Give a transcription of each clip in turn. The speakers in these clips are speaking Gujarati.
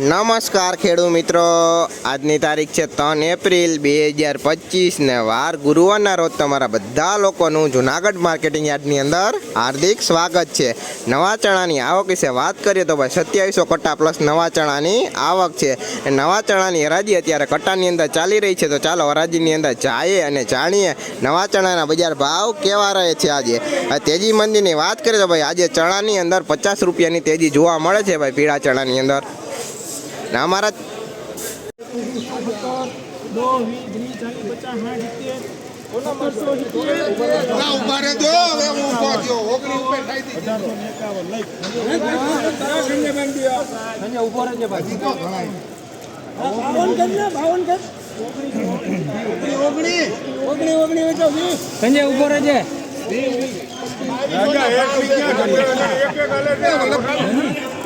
નમસ્કાર ખેડૂત મિત્રો. આજની તારીખ છે ત્રણ એપ્રિલ બે હજાર પચીસ ને વાર ગુરુવારના રોજ તમારા બધા લોકોનું જુનાગઢ માર્કેટિંગ યાર્ડની અંદર હાર્દિક સ્વાગત છે. નવા ચણાની આવક વિશે વાત કરીએ તો ભાઈ સત્યાવીસો કટ્ટા પ્લસ નવા ચણાની આવક છે. નવા ચણાની હરાજી અત્યારે કટ્ટાની અંદર ચાલી રહી છે તો ચાલો હરાજીની અંદર જઈએ અને જાણીએ નવા ચણાના બજાર ભાવ કેવા રહે છે આજે. તેજી મંદીની વાત કરીએ તો ભાઈ આજે ચણાની અંદર પચાસ રૂપિયાની તેજી જોવા મળે છે ભાઈ પીળા ચણાની અંદર. ને અમારા સંજય ઊભો રહેજે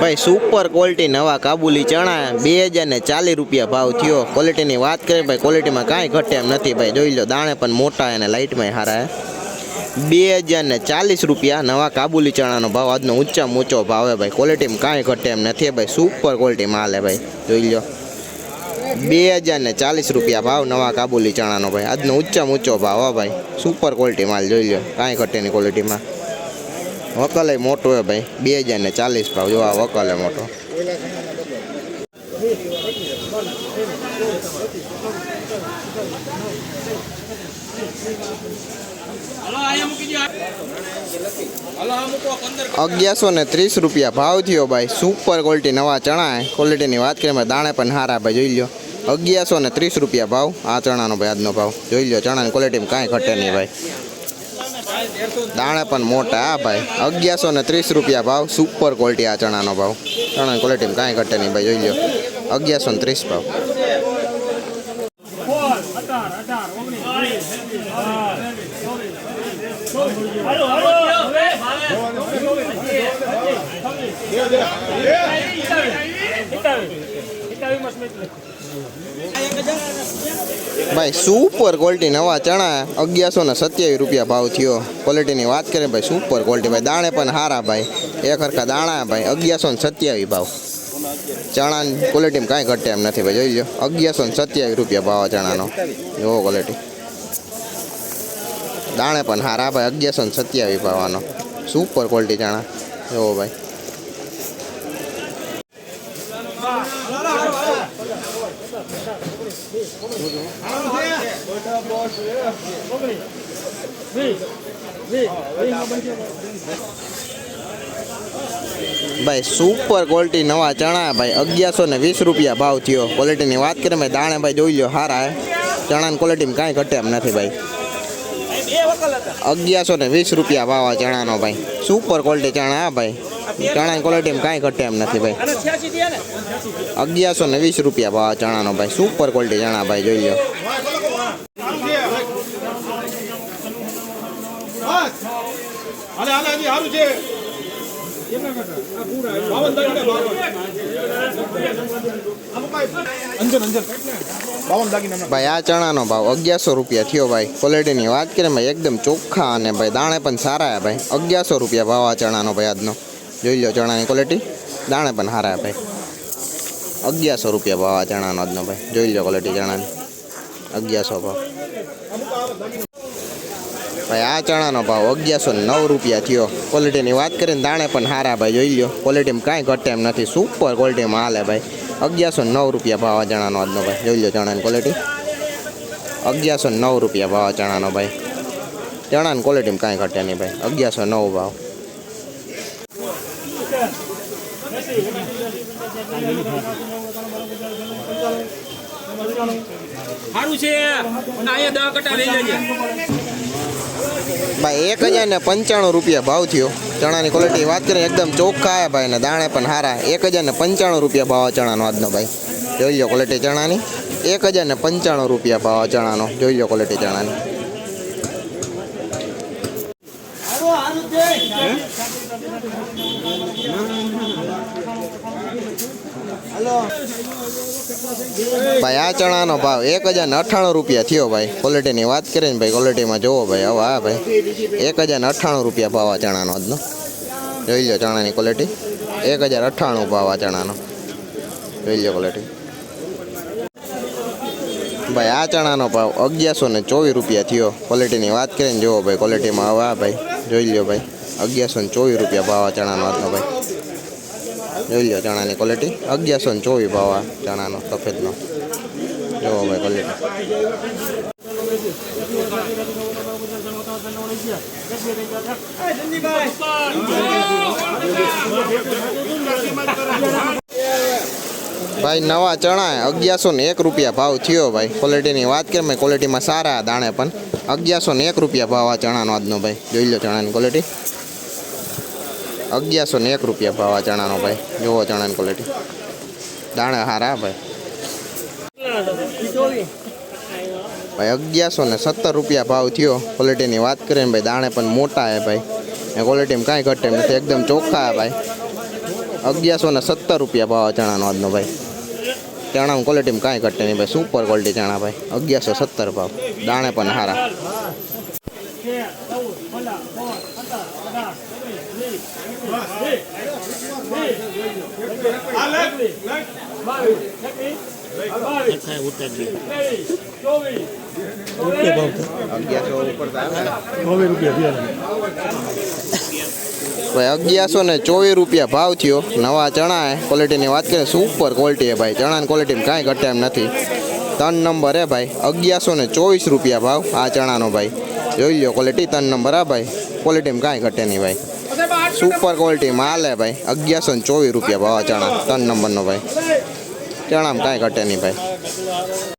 ભાઈ સુપર ક્વોલિટી નવા કાબુલી ચણા બે હજાર ને ચાલીસ રૂપિયા ભાવ થયો. ક્વોલિટીની વાત કરીએ, ભાઈ ક્વોલિટીમાં કાંઈ ઘટે એમ નથી. ભાઈ, જોઈ લો, દાણે પણ મોટા અને લાઇટમાં હારા બે હજાર ને ચાલીસ રૂપિયા નવા કાબુલી ચણાનો ભાવ. આજનો ઊંચામાં ઊંચો ભાવ હે ભાઈ. ક્વોલિટીમાં કાંઈ ઘટે એમ નથી, ભાઈ. સુપર ક્વોલિટી માલ હે ભાઈ. જોઈ લો. બે હજાર ને ચાલીસ રૂપિયા ભાવ નવા કાબુલી ચણાનો, ભાઈ. આજનો ઊંચામાં ઊંચો ભાવ હો ભાઈ. સુપર ક્વોલિટી માલ, જોઈ લો. કાંઈ ઘટેની ક્વોલિટીમાં વકલે મોટો હે ભાઈ. બે હજાર ને ચાલીસ ભાવ. જો આ વકલે મોટો. અગિયારસો ને ત્રીસ રૂપિયા ભાવ થયો ભાઈ. સુપર ક્વોલિટી નવા ચણા હે. ક્વોલિટીની વાત કરીએ ભાઈ દાણે પણ હારા ભાઈ, જોઈ લો અગિયારસો ને ત્રીસ રૂપિયા ભાવ. આ ચણાનો ભાઈ આજનો ભાવ. જોઈ લો ચણાની ક્વોલિટીમાં કાંઈ ઘટે નહીં ભાઈ. દાણે પણ મોટા, હા ભાઈ. અગિયારસો ને ત્રીસ રૂપિયા ભાવ. સુપર ક્વોલિટી આ ચણાનો ભાવ. ચણાની ક્વોલિટીમાં કાંઈ ઘટે નહીં ભાઈ, જોઈ લો અગિયારસો ને ત્રીસ ભાવ સોળ અઢાર અઢાર ઓગણીસ વીસ એકવીસ બાવીસ, ચોવીસ, ચોવીસ. હાલો, હાલો. ભાઈ સુપર ક્વોલિટી નવા ચણા, અગિયારસો ને સત્યાવીસ રૂપિયા ભાવ થયો. ક્વોલિટીની વાત કરીએ ભાઈ સુપર ક્વોલિટી ભાઈ, દાણે પણ હારા ભાઈ. એક હરખા દાણા ભાઈ, અગિયારસો ને સત્યાવીસ ભાવ. ચણાની ક્વોલિટીમાં કાંઈ ઘટે એમ નથી ભાઈ, જોઈ લો અગિયારસો ને સત્યાવીસ રૂપિયા ભાવ ચણાનો. એવો ક્વોલિટી દાણે પણ હારા ભાઈ, અગિયારસો ને સત્યાવીસ ભાવવાનો સુપર ક્વોલિટી ચણા. એવો ભાઈ. ભાઈ સુપર ક્વોલિટી નવા ચણા, ભાઈ, અગિયારસો ને વીસ રૂપિયા ભાવ થયો. ક્વોલિટીની વાત કરીએ ભાઈ દાણે ભાઈ જોઈ લો હારા ચણાની ક્વોલિટીમાં કાંઈ ઘટે એમ નથી, ભાઈ. અગિયારસો ને વીસ રૂપિયા ભાવ આ ચણાનો ભાઈ. સુપર ક્વોલિટી ચણા હા ભાઈ. ચણાની ક્વોલિટીમાં કાંઈ ઘટે એમ નથી ભાઈ. અગિયારસો ને વીસ રૂપિયા ભાવ આ ચણાનો ભાઈ. સુપર ક્વોલિટી ચણા ભાઈ જોઈ લો. હાલે હાલે હજી છે. ભાઈ, આ ચણાનો ભાવ અગિયારસો રૂપિયા થયો ભાઈ. ક્વોલિટીની વાત કરીએ ભાઈ, એકદમ ચોખ્ખા અને ભાઈ, દાણે પણ સારા હે ભાઈ. અગિયારસો રૂપિયા ભાવ આ ચણાનો ભાઈ આજનો. જોઈ લો ચણાની ક્વોલિટી દાણે પણ સારા હે ભાઈ. અગિયારસો રૂપિયા ભાવ આ ચણાનો આજનો ભાઈ. જોઈ લો ક્વોલિટી ચણાની. અગિયારસો ભાવ. ભાઈ, આ ચણાનો ભાવ અગિયારસો નવ રૂપિયા થયો. ક્વોલિટીની વાત કરીને દાણે પણ સારા ભાઈ, જોઈ લો ક્વોલિટીમાં કાંઈ ઘટે એમ નથી. સુપર ક્વોલિટીમાં હાલે ભાઈ. અગિયારસો નવ રૂપિયા ભાવ આ ચણાનો આજનો ભાઈ. જોઈ લો ચણાની ક્વોલિટી અગિયારસો નવ રૂપિયા ભાવ આ ચણાનો ભાઈ. ચણાની ક્વોલિટીમાં કાંઈ ઘટે નહીં ભાઈ. અગિયારસો નવ ભાવ. સારું છે. અને અહીંયા દવા કટા લઈ લેજે ભાઈ, એક હજાર ને પંચાણું રૂપિયા ભાવ થયો. ચણાની ક્વોલિટી વાત કરીએ, એકદમ ચોખ્ખા હે ભાઈ ને દાણે પણ સારા એક હજાર ને પંચાણું રૂપિયા ભાવ ચણાનો આજનો ભાઈ. જોઈ લો ક્વોલિટી ચણાની. એક હજાર ને પંચાણું રૂપિયા ભાવ ચણાનો. જોઈ લો ક્વોલિટી ચણાની. ભાઈ, આ ચણાનો ભાવ એક હજાર ને અઠ્ઠાણું રૂપિયા થયો ભાઈ. ક્વોલિટીની વાત કરીએ ને ભાઈ ક્વોલિટીમાં જોવો ભાઈ. હવે હા ભાઈ, એક હજાર ને અઠ્ઠાણું રૂપિયા ભાવ આ ચણાનો આજનો. જોઈ લો ચણાની ક્વોલિટી એક હજાર અઠ્ઠાણું ભાવ આ ચણાનો. જોઈ લો ક્વોલિટી ભાઈ, આ ચણાનો ભાવ અગિયારસો ને ચોવીસ રૂપિયા થયો. ક્વોલિટીની વાત કરીને જોવો ભાઈ ક્વોલિટીમાં હવે આ ભાઈ. જોઈ લો ભાઈ, અગિયારસો ને ચોવીસ રૂપિયા ભાવ આ ચણાનો આજનો ભાઈ. જોઈ લો ચણાની ક્વોલિટી અગિયારસો ને ચોવીસ ભાવ આ ચણાનો, સફેદનો. જુઓ ભાઈ ક્વોલિટી ભાઈ, નવા ચણા અગિયારસો ને એક રૂપિયા ભાવ થયો ભાઈ. ક્વોલિટીની વાત કરીએ ભાઈ ક્વોલિટીમાં સારા દાણે પણ. અગિયારસો ને એક રૂપિયા ભાવ આ ચણાનો આજનો ભાઈ. જોઈ લો ચણાની ક્વોલિટી અગિયારસો ને એક રૂપિયા ભાવ આ ચણાનો ભાઈ. જુઓ ચણાની ક્વોલિટી દાણે હારા ભાઈ. ભાઈ અગિયારસો ને સત્તર રૂપિયા ભાવ થયો. ક્વોલિટીની વાત કરીએ ને ભાઈ દાણે પણ મોટા હે ભાઈ. એ ક્વોલિટીમાં કાંઈ ઘટે નથી. એકદમ ચોખ્ખા હે ભાઈ. અગિયારસો ને સત્તર રૂપિયા ભાવ ચણાનો આજનો ભાઈ. ચણામાં ક્વોલિટીમાં કાંઈ ઘટે નહીં ભાઈ. સુપર ક્વોલિટી ચણા ભાઈ. અગિયારસો સત્તર ભાવ. દાણે પણ ભાઈ, અગિયારસો ને ચોવીસ રૂપિયા ભાવ થયો. નવા ચણા એ ક્વોલિટીની વાત કરીએ સુપર ક્વોલિટી હે ભાઈ. ચણાની ક્વોલિટીમાં કાંઈ ઘટે એમ નથી. ત્રણ નંબર હે ભાઈ, અગિયારસો ને ચોવીસ રૂપિયા ભાવ આ ચણાનો ભાઈ. જોઈ લો ક્વોલિટી ત્રણ નંબર હા ભાઈ. ક્વોલિટીમાં કાંઈ ઘટે નહીં ભાઈ. સુપર ક્વોલિટીમાં હાલે ભાઈ. અગિયારસો ને ચોવીસ રૂપિયા ભાવ ચણા, ત્રણ નંબરનો ભાઈ. ચણામાં કાંઈ ઘટે નહીં ભાઈ.